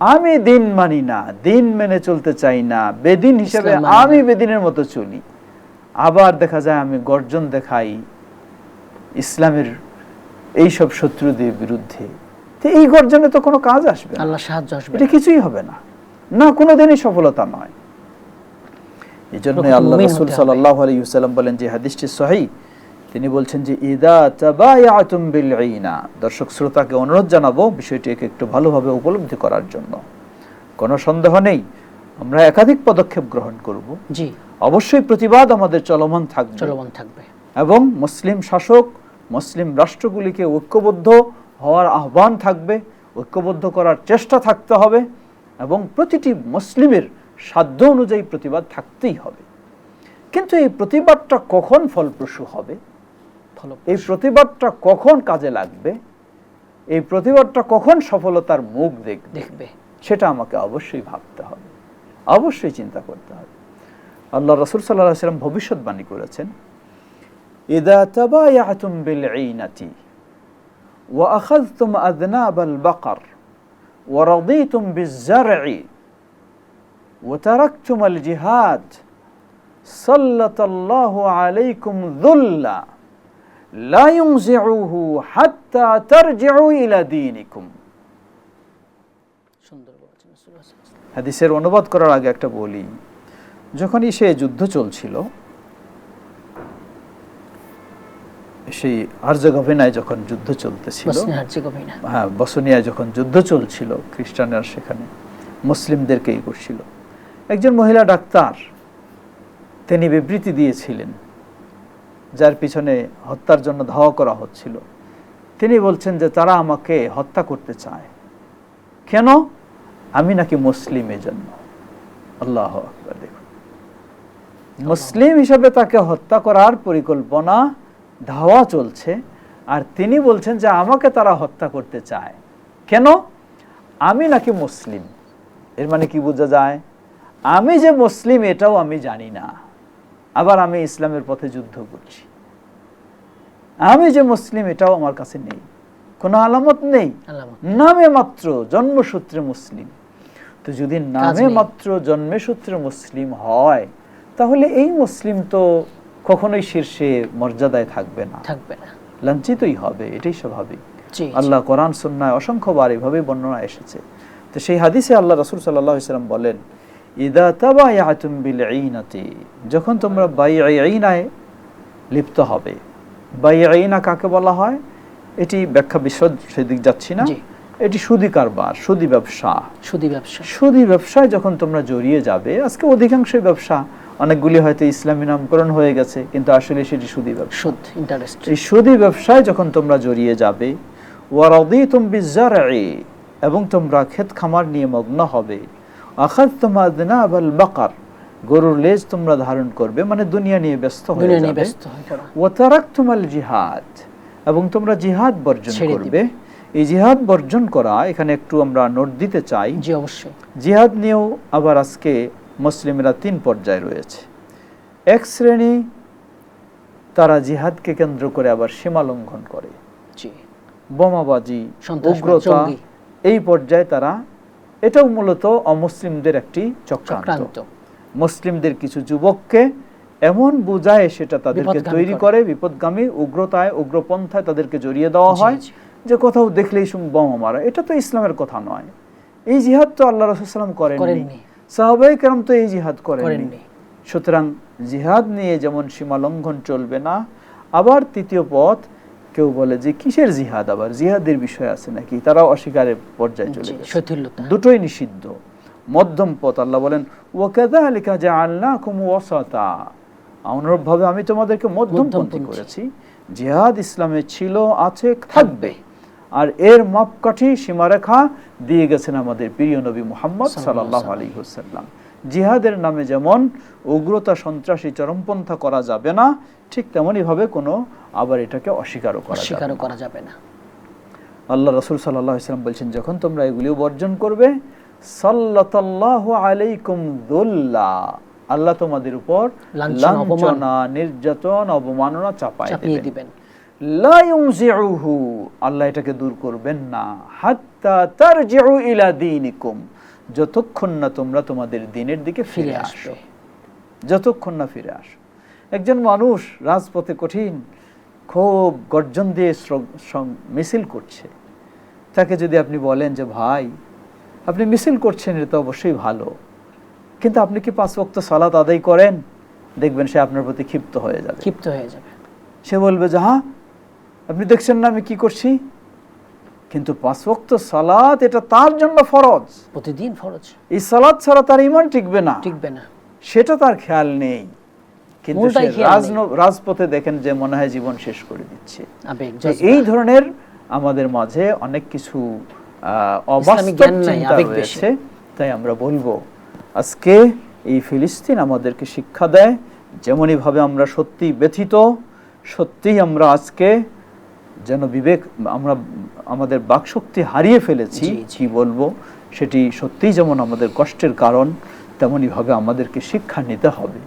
আমি দিন মানি না দিন মেনে চলতে চাই না বেদিন হিসেবে। আমি বেদিনের মতো চলি। আবার দেখা যায় আমি গর্জন দেখাই ইসলামের এই সব শত্রুদের বিরুদ্ধে। তো এই গর্জনে তো কোনো কাজ আসবে আল্লাহ সাহায্য আসবে এটা কিছুই হবে না। না কোনোদিনই সফলতা নয়। এই জন্য আল্লাহ রসুল। সাল্লাহ আলী বলেন যে হাদিসটি সহি তিনি বলছেন যে ইদা তাবায়াতুম বিল ঈনা। দর্শক শ্রোতাকে অনুরোধ জানাব বিষয়টিকে একটু ভালোভাবে উপলব্ধি করার জন্য। কোনো সন্দেহ নেই আমরা একাধিক পদক্ষেপ গ্রহণ করব। জি। অবশ্যই প্রতিবাদ আমাদের চলমান থাকবে। চলমান থাকবে। এবং মুসলিম শাসক মুসলিম রাষ্ট্রগুলিকে ঐক্যবদ্ধ হওয়ার আহ্বান থাকবে ঐক্যবদ্ধ করার চেষ্টা থাকতে হবে এবং প্রতিটি মুসলিমের সাধ্য অনুযায়ী প্রতিবাদ থাকতেই হবে। কিন্তু এই প্রতিবাদটা কখন ফলপ্রসূ হবে? এই প্রতিবাদটা কখন কাজে লাগবে? এই প্রতিবাদটা কখন সফলতার মুখ দেখবে? দেখবে। সেটা আমাকে অবশ্যই ভাবতে হবে। অবশ্যই চিন্তা করতে হবে। আল্লাহ রসুল সাল্লাহ সাল্লাম ভবিষ্যৎবাণী করেছেন ইদা তাবায়াতুম বিল ঈনাতি ওয়া আখাযতুম আযনাবাল বাকার ওয়া রাদিতুম বিজ-জার'i ওয়া তারাকতুমাল জিহাদ সাল্লাতাল্লাহু আলাইকুম যুল্লা। হাদিসের অনুবাদ করার আগে একটা বলি। যখনই সে যুদ্ধ চলছিল সেই আর্জগভিনায় যখন যুদ্ধ চলতেছিল হ্যাঁ বসনিয়ায় যখন যুদ্ধ চলছিল খ্রিস্টানরা সেখানে মুসলিমদেরকেই করছিল। একজন মহিলা ডাক্তার তিনি বিবৃতি দিয়েছিলেন যার পিছনে হত্যার জন্য ধাওয়া করা হচ্ছিল। তিনি বলছেন যে তারা আমাকে হত্যা করতে চায়। কেন? আমি নাকি মুসলিম জন্য আল্লাহ আকবার, দেখুন। মুসলিম হিসাবে তাকে হত্যা করার পরিকল্পনা, ধাওয়া চলছে। আর তিনি বলছেন যে আমাকে তারা হত্যা করতে চায়। কেন? আমি নাকি মুসলিম। এর মানে কি বোঝা যায়? আমি যে মুসলিম, এটাও আমি জানি না। আবার আমি ইসলামের পথে যুদ্ধ করছি। আমি যে মুসলিম এটাও আমার কাছে নেই। কোনো আলামত নেই। নামে মাত্র জন্মসূত্রে মুসলিম। তো যদি নামে। মাত্র জন্মসূত্রে মুসলিম হয় তাহলে এই মুসলিম তো কখনোই শীর্ষে মর্যাদায় থাকবে না। থাকবে না। লাঞ্ছিতই হবে এটাই স্বাভাবিক। আল্লাহ কোরআন সুন্নায় অসংখ্যবার এভাবে বর্ণনা এসেছে। তো সেই হাদিসে আল্লাহ রাসূল সাল্লাল্লাহু ইসলাম বলেন ইদা বিল যখন তোমরা বাইঈনায় লিপ্ত হবে। বাইঈনা কাকে বলা হয়? এটি ব্যাখ্যা বিশদ সেদিক যাচ্ছি না। এটি সুদি কারবার সুদি ব্যবসা। সুদী ব্যবসা। সুদি ব্যবসায় যখন তোমরা জড়িয়ে যাবে আজকে অধিকাংশ ব্যবসা অনেকগুলি হয়তো ইসলামী নামকরণ হয়ে গেছে কিন্তু আসলে সেটি সুদি ব্যবসা। সুদ ইন্টারেস্ট এই সুদি ব্যবসায় যখন তোমরা জড়িয়ে যাবে ওয়ারাদিতুম বিজ্জারঈ এবং তোমরা ক্ষেত খামার নিয়ে মগ্ন হবে বাকার গরুর লেজ তোমরা ধারণ করবে মানে দুনিয়া নিয়ে ব্যস্ত হয়ে যাবে। জিহাদ এবং তোমরা জিহাদ বর্জন করবে। এই জিহাদ বর্জন করা এখানে একটু আমরা নোট দিতে চাই। জি অবশ্যই। জিহাদ নিয়েও আবার আজকে মুসলিমরা তিন পর্যায়ে রয়েছে। এক শ্রেণি তারা জিহাদকে কেন্দ্র করে আবার সীমা লঙ্ঘন করে। বোমাবাজি উগ্রতা এই পর্যায়ে তারা এটাও মূলত অমুসলিমদের একটি চক্রান্ত। মুসলিমদের কিছু যুবককে এমন বোঝায় সেটা তাদেরকে তৈরি করে। বিপদগামী উগ্রতায় উগ্রপন্থায় তাদেরকে জড়িয়ে দেওয়া হয়। যে কোথাও দেখলেই শুন বোমা মারা। এটা তো ইসলামের কথা নয়। এই জিহাদ তো আল্লাহ রসুলাম করেননি। সাহাবাই কেরাম তো এই জিহাদ করেননি। সুতরাং জিহাদ নিয়ে যেমন সীমা লঙ্ঘন চলবে না আবার তৃতীয় পথ কেউ বলে যে কিসের জিহাদ আবার? জিহাদের বিষয় আছে নাকি? তারাও অস্বীকারের পর্যায়ে চলে গেছে। দুটোই নিষিদ্ধ। মধ্যম পথ আল্লাহ বলেন ওয়াকাযালিকা জাআলনাকুম ওয়াসাতা। অনুরূপভাবে আমি তোমাদেরকে মধ্যমপন্থী মধ্যমপন্থী। করেছি। জিহাদ ইসলামে ছিল আছে থাকবে। আর এর মাপকাঠি সীমারেখা দিয়ে গেছেন আমাদের প্রিয় নবী মোহাম্মদ সাল্লাল্লাহু আলাইহি ওয়াসাল্লাম। জিহাদের নামে যেমন উগ্রতা সন্ত্রাসী চরমপন্থা করা যাবে না ঠিক তেমনই ভাবে কোনো আবার এটাকে অস্বীকারও করা অস্বীকারও করা যাবে না। আল্লাহ রসুল সাল্লাহ ইসলাম বলছেন যখন তোমরা এগুলিও বর্জন করবে সাল্লাতাল্লাহু আলাইকুম দুল্লা আল্লাহ তোমাদের উপর লাঞ্ছনা, নির্যাতন অবমাননা চাপায় দিবেন। আল্লাহ এটাকে দূর করবেন না। হাত্তা তারজিউ ইলা দীনিকুম। যতক্ষণ না তোমরা তোমাদের দিনের দিকে ফিরে আসো যতক্ষণ না ফিরে আসো। একজন মানুষ রাজপথে কঠিন খুব গর্জন দিয়ে মিছিল করছে। তাকে যদি আপনি বলেন যে ভাই আপনি মিছিল করছেন এটা তো অবশ্যই ভালো। কিন্তু আপনি কি পাঁচ ওয়াক্ত সালাত আদায় করেন? দেখবেন সে আপনার প্রতি ক্ষিপ্ত হয়ে যাবে। ক্ষিপ্ত হয়ে যাবে। সে বলবে যে হ্যাঁ আপনি দেখছেন না আমি কি করছি? কিন্তু পাঁচ ওয়াক্ত সালাত এটা তার জন্য ফরজ। প্রতিদিন ফরজ। এই সালাত ছাড়া তার ইমান টিকবে না। টিকবে না। সেটা তার খেয়াল নেই। কিন্তু রাজপথে দেখেন যে মনে হয় জীবন শেষ করে দিচ্ছে। এই ধরনের আমাদের মাঝে অনেক কিছু আহ, অবাস্তব চিন্তা রয়েছে। তাই আমরা বলব আজকে এই ফিলিস্তিন আমাদেরকে শিক্ষা দেয় যেমনই ভাবে আমরা সত্যি ব্যথিত সত্যিই আমরা আজকে যেন বিবেক আমরা আমাদের বাকশক্তি হারিয়ে ফেলেছি। কি বলব সেটি সত্যিই যেমন আমাদের কষ্টের কারণ তেমনইভাবে আমাদেরকে শিক্ষা নিতে হবে